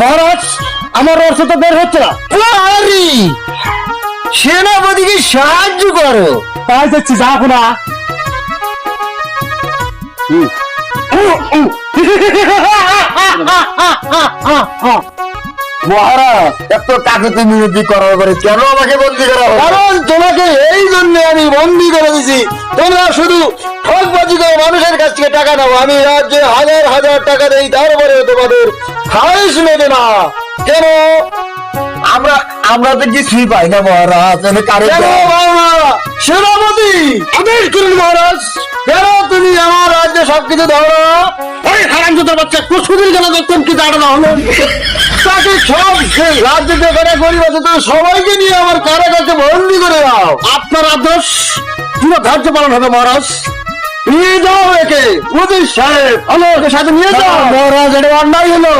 মহারাজ আমার রস তো বের হচ্ছে না। সেনাপতিকে সাহায্য করো। তাই দেখছি যাব না মহারাজ এত কাকুতি মিনতি করার পরে কেন আমাকে বন্দি করা হলো? কারণ তোমাকে এই জন্য আমি বন্দি করে দিছি। তোমরা শুধু ঠকবাজি মানুষের কাছ থেকে টাকা নাও। আমি রাজ্যে হাজার হাজার টাকা দেই তারপরে তোমাদের খারিজ মেটে না। কেন? আমরা আমরা তো কিছুই পাই না মহারাজ। সেনাপতি! আদেশ করুন মহারাজ। কেন তুমি আমার রাজ্যে সবকিছু ধরো এই হারামজাদার বাচ্চা কুসুদির গেলে দেখতেন কি দাঁড়ানো হলো তাকে সব রাজ্য যেখানে গরিব আছে তুমি সবাইকে নিয়ে আমার কারাগারকে বন্দি করে দাও। আপনার আদেশ পুরো ধার্য পালন হবে মহারাজ। নিয়ে যাও একে উদির সাহেব হলো ওকে সাথে নিয়ে যাও মহারাজ এটা অন্যায় হলো